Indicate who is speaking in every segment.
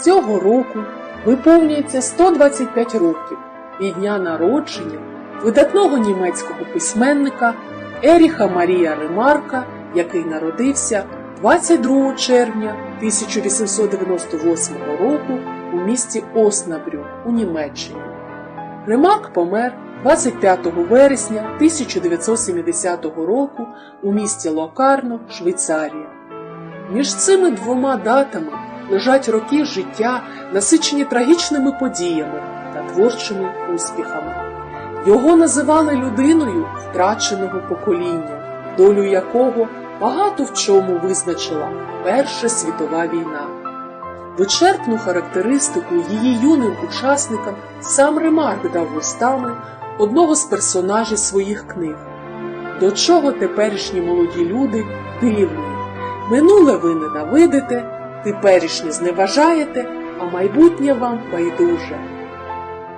Speaker 1: Цього року виповнюється 125 років від дня народження видатного німецького письменника Еріха Марія Ремарка, який народився 22 червня 1898 року у місті Оснабрю у Німеччині. Ремарк помер 25 вересня 1970 року у місті Локарно, Швейцарія. Між цими двома датами лежать роки життя, насичені трагічними подіями та творчими успіхами. Його називали людиною втраченого покоління, долю якого багато в чому визначила Перша світова війна. Вичерпну характеристику її юним учасникам сам Ремарк дав устами одного з персонажів своїх книг. До чого теперішні молоді люди дивні? Минуле ви ненавидите, теперішнє зневажаєте, а майбутнє вам байдуже.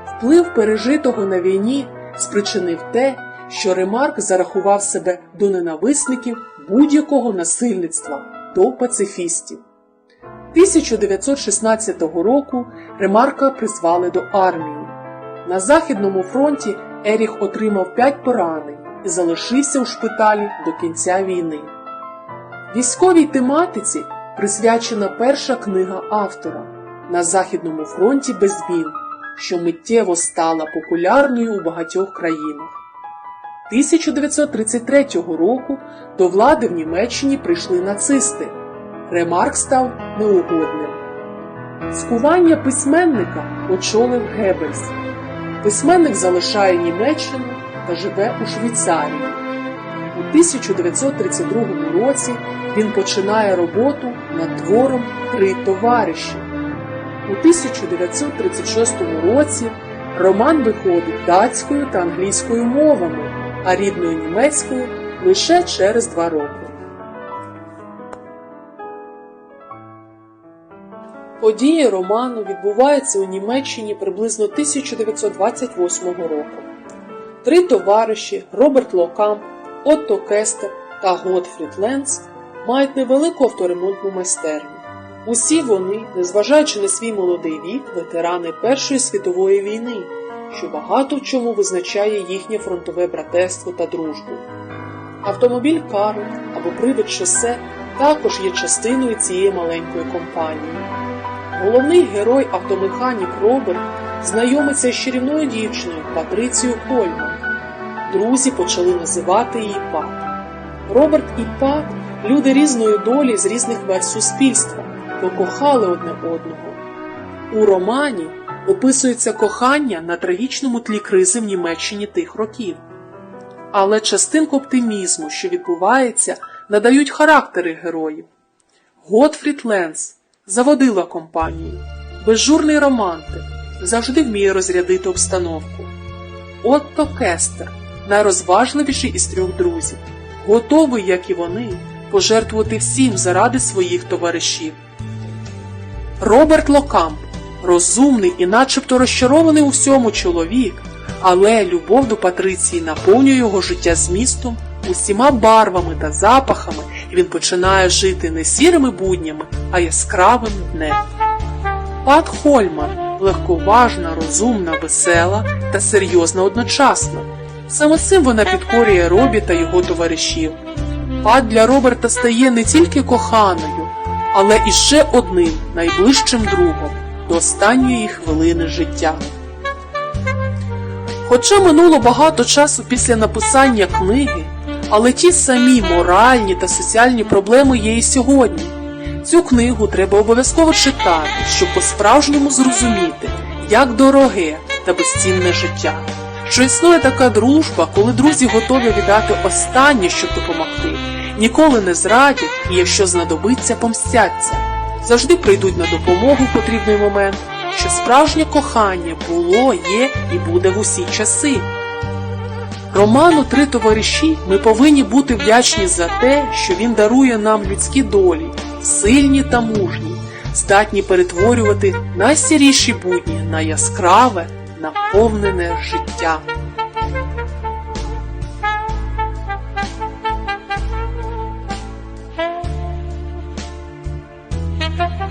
Speaker 1: Вплив пережитого на війні спричинив те, що Ремарк зарахував себе до ненависників будь-якого насильництва, до пацифістів. 1916 року Ремарка призвали до армії. На Західному фронті Еріх отримав 5 поранень і залишився у шпиталі до кінця війни. Військовій тематиці присвячена перша книга автора на Західному фронті без змін, що миттєво стала популярною у багатьох країнах. 1933 року до влади в Німеччині прийшли нацисти. Ремарк став неугодним. Скування письменника очолив Геббельс. Письменник залишає Німеччину та живе у Швейцарії. У 1932 році він починає роботу над твором Три товариші. У 1936 році роман виходить датською та англійською мовами, а рідною німецькою лише через два роки. Події роману відбуваються у Німеччині приблизно 1928 року. Три товариші Роберт Локамп, Отто Кестер та Готфрід Ленц мають невелику авторемонтну майстерню. Усі вони, незважаючи на свій молодий вік, ветерани Першої світової війни, що багато в чому визначає їхнє фронтове братерство та дружбу. Автомобіль Карл або привид шосе також є частиною цієї маленької компанії. Головний герой автомеханік Роберт знайомиться з чарівною дівчиною Патрицією Хольман. Друзі почали називати її Пат. Роберт і Пат люди різної долі з різних верст суспільства, покохали одне одного. У романі описується кохання на трагічному тлі кризи в Німеччині тих років. Але частинку оптимізму, що відбувається, надають характери героїв. Готфрід Ленс заводила компанію, безжурний романтик, завжди вміє розрядити обстановку. Отто Кестер, найрозважливіший із трьох друзів, готовий, як і вони, пожертвувати всім заради своїх товаришів. Роберт Локамп розумний і начебто розчарований у всьому чоловік, але любов до Патриції наповнює його життя змістом, усіма барвами та запахами, і він починає жити не сірими буднями, а яскравим днем. Пат Хольман легковажна, розумна, весела та серйозна одночасно. Саме цим вона підкорює Робі та його товаришів. Пат для Роберта стає не тільки коханою, але і ще одним найближчим другом до останньої хвилини життя. Хоча минуло багато часу після написання книги, але ті самі моральні та соціальні проблеми є і сьогодні. Цю книгу треба обов'язково читати, щоб по-справжньому зрозуміти, як дороге та безцінне життя. Що існує така дружба, коли друзі готові віддати останнє, щоб допомогти, ніколи не зрадять і, якщо знадобиться, помстяться, завжди прийдуть на допомогу в потрібний момент, що справжнє кохання було, є і буде в усі часи. Роману Три товариші ми повинні бути вдячні за те, що він дарує нам людські долі, сильні та мужні, здатні перетворювати найсіріші будні на яскраве, наповнене життя. Thank you.